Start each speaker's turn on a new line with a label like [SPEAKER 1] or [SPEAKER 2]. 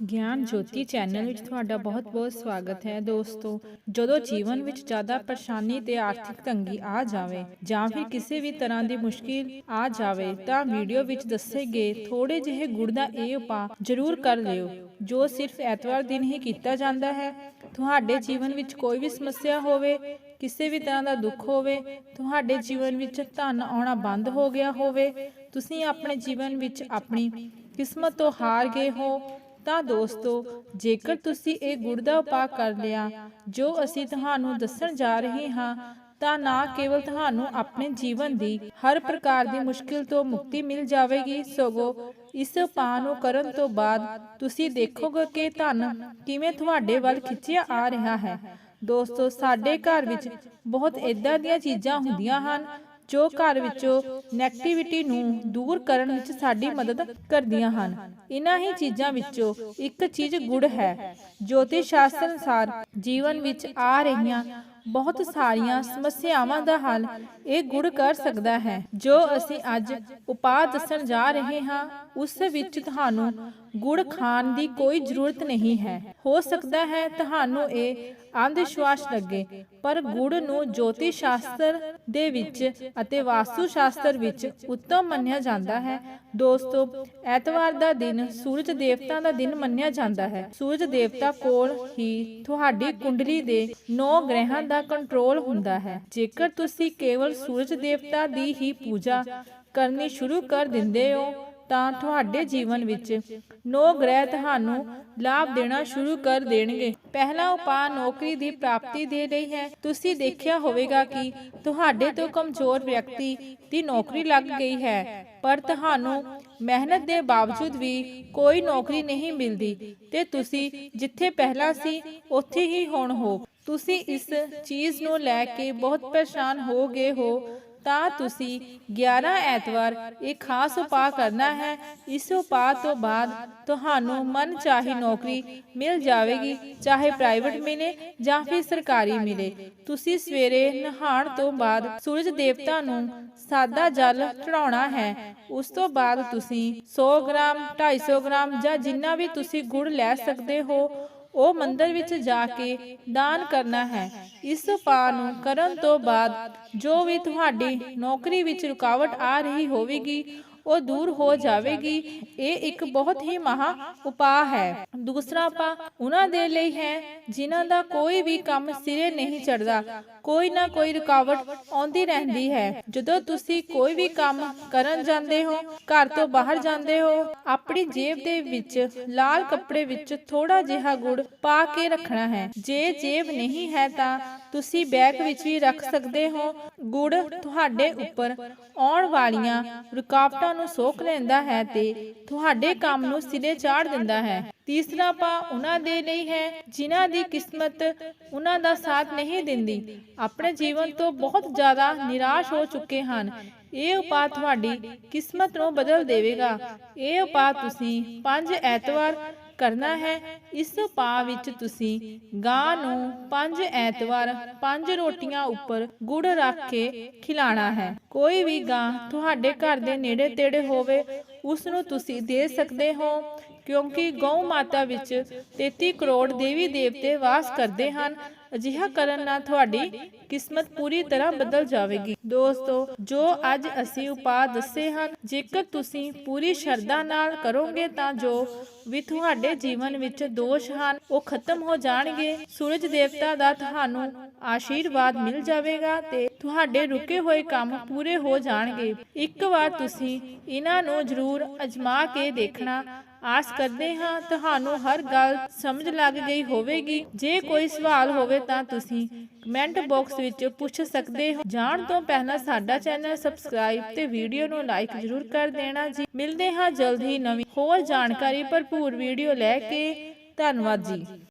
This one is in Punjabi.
[SPEAKER 1] ਗਿਆਨ ਜੋਤੀ ਚੈਨਲ ਵਿੱਚ ਤੁਹਾਡਾ ਬਹੁਤ-ਬਹੁਤ ਸਵਾਗਤ ਹੈ ਦੋਸਤੋ। ਜਦੋਂ ਜੀਵਨ ਵਿੱਚ ਜ਼ਿਆਦਾ ਪਰੇਸ਼ਾਨੀ ਤੇ ਆਰਥਿਕ ਤੰਗੀ ਆ ਜਾਵੇ ਜਾਂ ਫਿਰ ਕਿਸੇ ਵੀ ਤਰ੍ਹਾਂ ਦੀ ਮੁਸ਼ਕਿਲ ਆ ਜਾਵੇ ਤਾਂ ਵੀਡੀਓ ਵਿੱਚ ਦੱਸੇ ਗਏ ਥੋੜੇ ਜਿਹੇ ਗੁੜ ਦਾ ਇਹ ਉਪਾਅ ਜ਼ਰੂਰ ਕਰ ਲਿਓ ਜੋ ਸਿਰਫ ਐਤਵਾਰ ਦਿਨ ਹੀ ਕੀਤਾ ਜਾਂਦਾ ਹੈ। ਤੁਹਾਡੇ ਜੀਵਨ ਵਿੱਚ ਕੋਈ ਵੀ ਸਮੱਸਿਆ ਹੋਵੇ ਕਿਸੇ ਵੀ ਤਰ੍ਹਾਂ ਦਾ ਦੁੱਖ ਹੋਵੇ ਤੁਹਾਡੇ ਜੀਵਨ ਵਿੱਚ ਧਨ ਆਉਣਾ ਬੰਦ ਹੋ ਗਿਆ ਹੋਵੇ। ਤੁਸੀਂ ਆਪਣੇ ਜੀਵਨ ਵਿੱਚ ਆਪਣੀ ਕਿਸਮਤ ਤੋਂ ਹਾਰ ਗਏ ਹੋ ਤਾਂ ਦੋਸਤੋ, ਜੇਕਰ ਤੁਸੀਂ ਇਹ ਗੁੜ ਦਾ ਉਪਾਅ ਕਰ ਲਿਆ, ਜੋ ਅਸੀਂ ਤੁਹਾਨੂੰ ਦੱਸਣ ਜਾ ਰਹੇ ਹਾਂ, ਤਾਂ ਨਾ ਕੇਵਲ ਤੁਹਾਨੂੰ ਆਪਣੇ ਜੀਵਨ ਦੀ ਹਰ ਪ੍ਰਕਾਰ ਦੀ ਮੁਸ਼ਕਿਲ ਤੋਂ ਮੁਕਤੀ ਮਿਲ ਜਾਵੇਗੀ, ਸਗੋਂ ਇਸ ਉਪਾਅ ਨੂੰ ਕਰਨ ਤੋਂ ਬਾਅਦ ਤੁਸੀਂ ਦੇਖੋਗੇ ਕਿ ਧਨ ਕਿਵੇਂ ਤੁਹਾਡੇ ਵੱਲ ਖਿੱਚਿਆ ਆ ਰਿਹਾ ਹੈ। ਦੋਸਤੋ, ਸਾਡੇ ਘਰ ਵਿੱਚ ਬਹੁਤ ਇਦਾਂ ਦੀਆਂ ਚੀਜ਼ਾਂ ਹੁੰਦੀਆਂ ਹਨ ਜੋ ਘਰ ਵਿੱਚੋਂ ਨੈਗੇਟਿਵਿਟੀ ਨੂੰ ਦੂਰ ਕਰਨ ਵਿੱਚ ਸਾਡੀ ਮਦਦ ਕਰਦੀਆਂ ਹਨ। ਇਨ੍ਹਾਂ ਹੀ ਚੀਜ਼ਾਂ ਵਿੱਚੋਂ ਇੱਕ ਚੀਜ਼ ਗੁੜ ਹੈ। ਜੋਤਿਸ਼ ਸ਼ਾਸਤਰ ਅਨੁਸਾਰ ਜੀਵਨ ਵਿੱਚ ਆ ਰਹੀਆਂ ਬਹੁਤ ਸਾਰੀਆਂ ਸਮੱਸਿਆਵਾਂ ਦਾ ਹੱਲ ਇਹ ਗੁੜ ਕਰ ਸਕਦਾ ਹੈ ਜੋ ਅਸੀਂ ਅੱਜ ਉਪਾਅ ਦੱਸਣ ਜਾ ਰਹੇ ਹਾਂ ਉਸ ਵਿੱਚ ਤੁਹਾਨੂੰ ਗੁੜ ਖਾਣ ਦੀ ਕੋਈ ਜ਼ਰੂਰਤ ਨਹੀਂ ਹੈ। ਹੋ। ਸਕਦਾ ਹੈ ਤੁਹਾਨੂੰ ਇਹ ਅੰਧ ਵਿਸ਼ਵਾਸ ਲੱਗੇ ਪਰ ਗੁੜ ਨੂੰ ਜੋਤਿਸ਼ ਸ਼ਾਸਤਰ ਦੇ ਵਿੱਚ ਅਤੇ ਵਾਸਤੂ ਸ਼ਾਸਤਰ ਵਿੱਚ ਉੱਤਮ ਮੰਨਿਆ ਜਾਂਦਾ ਹੈ। ਦੋਸਤੋ ਐਤਵਾਰ ਦਾ ਦਿਨ ਸੂਰਜ ਦੇਵਤਾ ਦਾ ਦਿਨ ਮੰਨਿਆ ਜਾਂਦਾ ਹੈ। ਸੂਰਜ ਦੇਵਤਾ ਕੋਲ ਹੀ ਤੁਹਾਡੀ ਕੁੰਡਲੀ ਦੇ 9 ਗ੍ਰਹਿਾਂ ਦਾ ਕੰਟਰੋਲ ਹੁੰਦਾ ਹੈ। ਜੇਕਰ ਤੁਸੀਂ ਕੇਵਲ ਸੂਰਜ ਦੇਵਤਾ ਦੀ ਹੀ ਪੂਜਾ ਕਰਨੀ ਸ਼ੁਰੂ ਕਰ ਦਿੰਦੇ ਹੋ ਤਾਂ ਤੁਹਾਡੇ ਜੀਵਨ ਵਿੱਚ ਨੌ ਗ੍ਰਹਿ ਤੁਹਾਨੂੰ ਲਾਭ ਦੇਣਾ ਸ਼ੁਰੂ ਕਰ ਦੇਣਗੇ। ਪਹਿਲਾ ਉਪਾਅ ਨੌਕਰੀ ਦੀ ਪ੍ਰਾਪਤੀ ਦੇ ਲਈ ਹੈ। ਤੁਸੀਂ ਦੇਖਿਆ ਹੋਵੇਗਾ ਕਿ ਤੁਹਾਡੇ ਤੋਂ ਕਮਜ਼ੋਰ ਵਿਅਕਤੀ ਦੀ ਨੌਕਰੀ ਲੱਗ ਗਈ ਹੈ। ਪਰ ਤੁਹਾਨੂੰ ਮਿਹਨਤ ਦੇ ਬਾਵਜੂਦ ਵੀ ਕੋਈ ਨੌਕਰੀ ਨਹੀਂ ਮਿਲਦੀ ਤੇ ਤੁਸੀਂ ਜਿੱਥੇ ਪਹਿਲਾਂ ਸੀ, ਉੱਥੇ ਹੀ ਹੁਣ ਹੋ। ਤੁਸੀਂ ਇਸ ਚੀਜ਼ ਨੂੰ ਲੈ ਕੇ ਬਹੁਤ ਪਰੇਸ਼ਾਨ ਹੋ ਗਏ ਹੋ ਤਾਂ ਤੁਸੀਂ 11 ਐਤਵਾਰ ਇਹ ਖਾਸ ਉਪਾਅ ਕਰਨਾ ਹੈ। ਇਸ ਉਪਾਅ ਤੋਂ ਬਾਅਦ ਤੁਹਾਨੂੰ ਮਨ ਚਾਹੀ ਨੌਕਰੀ ਮਿਲ ਜਾਵੇਗੀ, ਚਾਹੇ ਪ੍ਰਾਈਵੇਟ ਮਿਲੇ ਜਾਂ ਫਿਰ ਸਰਕਾਰੀ ਮਿਲੇ। ਤੁਸੀਂ ਸਵੇਰੇ ਨਹਾਉਣ ਤੋਂ ਬਾਅਦ ਸੂਰਜ ਦੇਵਤਾ ਨੂੰ ਸਾਦਾ ਜਲ ਚੜਾਉਣਾ ਹੈ। ਉਸ ਤੋਂ ਬਾਅਦ ਤੁਸੀਂ 100 ਗ੍ਰਾਮ 250 ਗ੍ਰਾਮ ਜਾਂ ਜਿੰਨਾ ਵੀ ਤੁਸੀਂ ਗੁੜ ਲੈ ਸਕਦੇ ਹੋ ਉਹ ਮੰਦਰ ਵਿੱਚ ਜਾ ਕੇ ਦਾਨ ਕਰਨਾ ਹੈ। ਇਸ ਪਾ ਨੂੰ ਕਰਨ ਤੋਂ ਬਾਅਦ ਜੋ ਵੀ ਤੁਹਾਡੀ ਨੌਕਰੀ ਵਿੱਚ ਰੁਕਾਵਟ ਆ ਰਹੀ ਹੋਵੇਗੀ ਉਹ ਦੂਰ ਹੋ ਜਾਵੇਗੀ। ਇਹ ਇੱਕ ਬਹੁਤ ਹੀ ਮਹਾ ਉਪਾਅ ਹੈ। ਦੂਸਰਾ ਉਪਾਅ ਉਹਨਾਂ ਦੇ ਲਈ ਹੈ, ਜਿਨ੍ਹਾਂ ਦਾ ਕੋਈ ਵੀ ਕੰਮ ਸਿਰੇ ਨਹੀਂ ਚੜਦਾ ਕੋਈ ਨਾ ਕੋਈ ਰੁਕਾਵਟ ਆਉਂਦੀ ਰਹਿੰਦੀ ਹੈ। ਜਦੋਂ ਤੁਸੀਂ ਕੋਈ ਵੀ ਕੰਮ ਕਰਨ ਜਾਂਦੇ ਹੋ, ਘਰ ਤੋਂ ਬਾਹਰ ਜਾਂਦੇ ਹੋ, ਆਪਣੀ ਜੇਬ ਦੇ ਵਿੱਚ ਲਾਲ ਕੱਪੜੇ ਵਿੱਚ ਥੋੜਾ ਜਿਹਾ ਗੁੜ ਪਾ ਕੇ ਰੱਖਣਾ ਹੈ। ਜੇ ਜੇਬ ਨਹੀਂ ਹੈ ਤਾਂ ਤੁਸੀਂ ਬੈਗ ਵਿੱਚ ਵੀ ਰੱਖ ਸਕਦੇ ਹੋ। ਗੁੜ ਤੁਹਾਡੇ ਉੱਪਰ ਆਉਣ ਵਾਲੀਆਂ ਰੁਕਾਵਟਾਂ ਨੂੰ ਸੋਖ ਲੈਂਦਾ ਹੈ ਤੇ ਤੁਹਾਡੇ ਕੰਮ ਨੂੰ ਸਿਰੇ ਚਾੜ ਦਿੰਦਾ ਹੈ। ਤੀਸਰਾ ਪਾ ਉਹਨਾਂ ਦੇ ਲਈ ਹੈ ਜਿਨ੍ਹਾਂ ਦੀ ਕਿਸਮਤ ਉਹਨਾਂ ਦਾ ਸਾਥ ਨਹੀਂ ਦਿੰਦੀ। ਆਪਣੇ ਜੀਵਨ ਤੋਂ ਬਹੁਤ ਜ਼ਿਆਦਾ ਨਿਰਾਸ਼ ਹੋ ਚੁੱਕੇ ਹਨ। ਇਹ ਉਪਾਅ ਤੁਹਾਡੀ ਕਿਸਮਤ ਨੂੰ ਬਦਲ ਦੇਵੇਗਾ। ਇਹ ਉਪਾਅ ਤੁਸੀਂ 5 ਐਤਵਾਰ ਕਰਨਾ ਹੈ, ਇਸ ਪਾ ਵਿੱਚ ਤੁਸੀਂ ਗਾਂ ਨੂੰ ਪੰਜ ਐਤਵਾਰ, ਪੰਜ ਰੋਟੀਆਂ ਉੱਪਰ ਗੁੜ ਰੱਖ ਕੇ ਖਿਲਾਣਾ ਹੈ। ਕੋਈ ਵੀ ਗਾਂ ਤੁਹਾਡੇ ਘਰ ਦੇ ਨੇੜੇ ਤੇੜੇ ਹੋਵੇ, ਉਸ ਨੂੰ ਤੁਸੀਂ ਦੇ ਸਕਦੇ ਹੋ। ਕਿਉਂਕਿ ਗਊ ਮਾਤਾ ਵਿੱਚ 33 ਕਰੋੜ ਦੇਵੀ ਦੇਵਤੇ ਵਾਸ ਕਰਦੇ ਹਨ। ਅਜਿਹਾ ਕਰਨ ਨਾਲ ਤੁਹਾਡੀ ਕਿਸਮਤ ਪੂਰੀ ਤਰ੍ਹਾਂ ਬਦਲ ਜਾਵੇਗੀ। ਦੋਸਤੋ, ਜੋ ਅੱਜ ਅਸੀਂ ਉਪਾਅ ਦੱਸੇ ਹਨ, ਜੇਕਰ ਤੁਸੀਂ ਪੂਰੀ ਸ਼ਰਧਾ ਨਾਲ ਕਰੋਗੇ ਤਾਂ ਜੋ ਵੀ ਤੁਹਾਡੇ ਜੀਵਨ ਵਿੱਚ ਦੋਸ਼ ਹਨ, ਉਹ ਖਤਮ ਹੋ ਜਾਣਗੇ। ਸੂਰਜ ਦੇਵਤਾ ਦਾ ਤੁਹਾਨੂੰ ਆਸ਼ੀਰਵਾਦ ਮਿਲ ਜਾਵੇਗਾ ਤੇ ਤੁਹਾਡੇ ਰੁਕੇ ਹੋਏ ਕੰਮ ਪੂਰੇ ਹੋ ਜਾਣਗੇ। ਇੱਕ ਵਾਰ ਤੁਸੀਂ ਇਹਨਾਂ ਨੂੰ ਜ਼ਰੂਰ ਅਜਮਾ ਕੇ ਦੇਖਣਾ। ਆਸ ਕਰਦੇ ਹਾਂ ਤੁਹਾਨੂੰ ਹਰ ਗੱਲ ਸਮਝ ਲੱਗ ਗਈ ਹੋਵੇਗੀ। ਜੇ ਕੋਈ ਸਵਾਲ ਹੋਵੇ ਤਾਂ ਤੁਸੀਂ ਕਮੈਂਟ ਬਾਕਸ ਵਿੱਚ ਪੁੱਛ ਸਕਦੇ ਹੋ। ਜਾਣ ਤੋਂ ਪਹਿਲਾਂ ਸਾਡਾ ਚੈਨਲ ਸਬਸਕ੍ਰਾਈਬ ਤੇ ਵੀਡੀਓ ਨੂੰ ਲਾਈਕ ਜ਼ਰੂਰ ਕਰ ਦੇਣਾ ਜੀ। ਮਿਲਦੇ ਹਾਂ ਜਲਦ ਹੀ ਨਵੀਂ ਹੋਰ ਜਾਣਕਾਰੀ ਭਰਪੂਰ ਵੀਡੀਓ ਲੈ ਕੇ। ਧੰਨਵਾਦ ਜੀ।